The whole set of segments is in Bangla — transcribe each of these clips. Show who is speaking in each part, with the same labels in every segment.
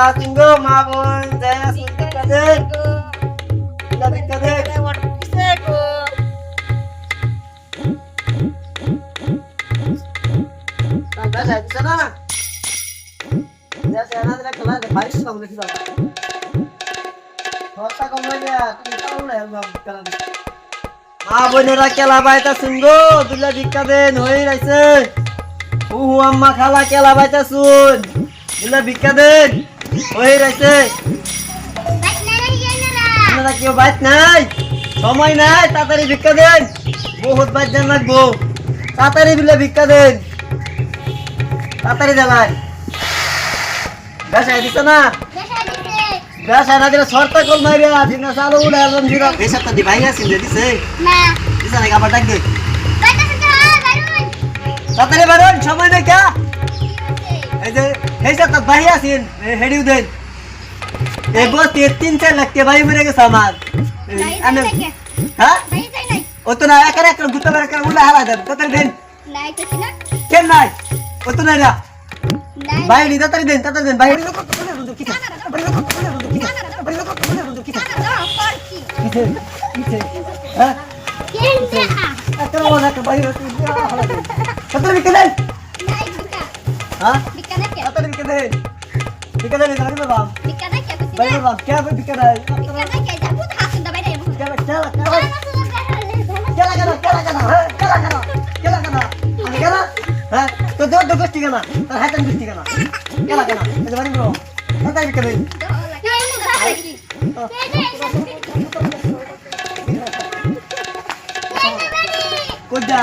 Speaker 1: খেলা তিনগো মা বোন যায় আসুন ভিক্ষা দেন দুলা দেন হয়ে হয়ে রাইছে উহু আম্মা খালা খেলা বাইতা শুন দুলা ভিক্ষা দেন হয়ে রাইছে আপনারা কেউ বাইত নাই? সময় নাই তাড়াতাড়ি ভিক্ষা দেন। বহুত বাইত দেন লাগবো। তাড়াতাড়ি বিলে ভিক্ষা দেন। তাড়াতাড়ি জ্বালায় বেসাই দিছে না? বেসাই না দিলে শর্তা কল মারি আছে না চালু উড়ে আলম দিরা বেসার তো দিভাই আছে দিছে। দিছে নাকি আবার ডাক দে। তাড়াতাড়ি বারণ সময় নাই কা। এই যে এই তার ভাই আছেন হেডিউ দেন এই বস তিন চার কে ভাই মরে গেছে আমার হ্যাঁ ও তো না একারে একটা গুতা বেড়া করে উল্লা হারা দেন তাড়াতাড়ি দেন কেন নাই ও তো নাই না ভাই নি তাড়াতাড়ি দেন তাড়াতাড়ি দেন ভাই হ্যাঁ একটা মনে একটা ভাই তাড়াতাড়ি বিকে দেন হ্যাঁ তাড়াতাড়ি বিকে দেন বিকে দেন তাড়াতাড়ি বাবা ভাই বাবা কে বিকে দেন কেলা কেলা কেলা কেলা কেলা কেলা হ্যাঁ কেলা কেলা কেলা কেলা আমি কেলা হ্যাঁ তো দো দো গোষ্ঠী কেলা তোর হাতেন গোষ্ঠী কেলা কেলা কেলা এই বাড়ি ব্রো তাড়াতাড়ি বিকে দেন কইদা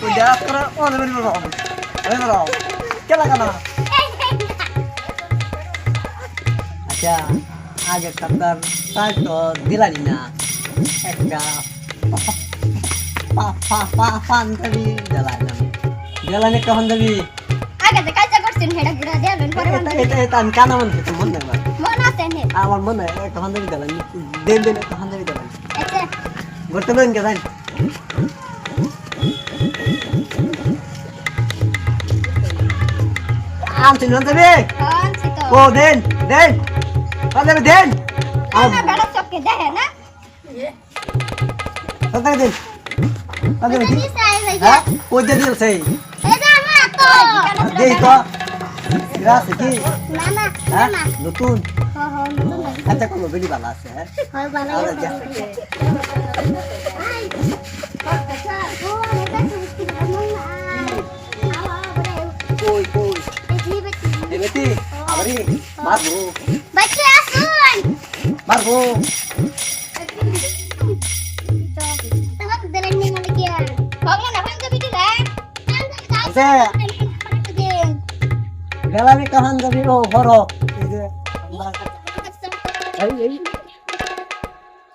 Speaker 1: কইদা তোরা অনে বাড়ি ব্রো এই ব্রো কেলা কেলা আচ্ছা আগে সপ্তাহ তাই তো দিলানি না। একটা পাঞ্জাবি দিলানি দিলানি কখন দেবি এটা এটা আমি কানা মনে হচ্ছে মনে নেই? আমার মনে হয় একটা পাঞ্জাবি দিলানি দেন দেন একটা পাঞ্জাবি দিলানি বর্তমান কে জানি? আম চিন যাবে ও দেন দেন। পাঞ্জাবি দেন। দিন। হ্যাঁ হ্যাঁ নতুন? আচ্ছা কোনো বেলি ভালো আছে। হ্যাঁ আবারই মারবো মারবো আচ্ছা গেলামি কাহান যাবি ও হর এই যে এই এই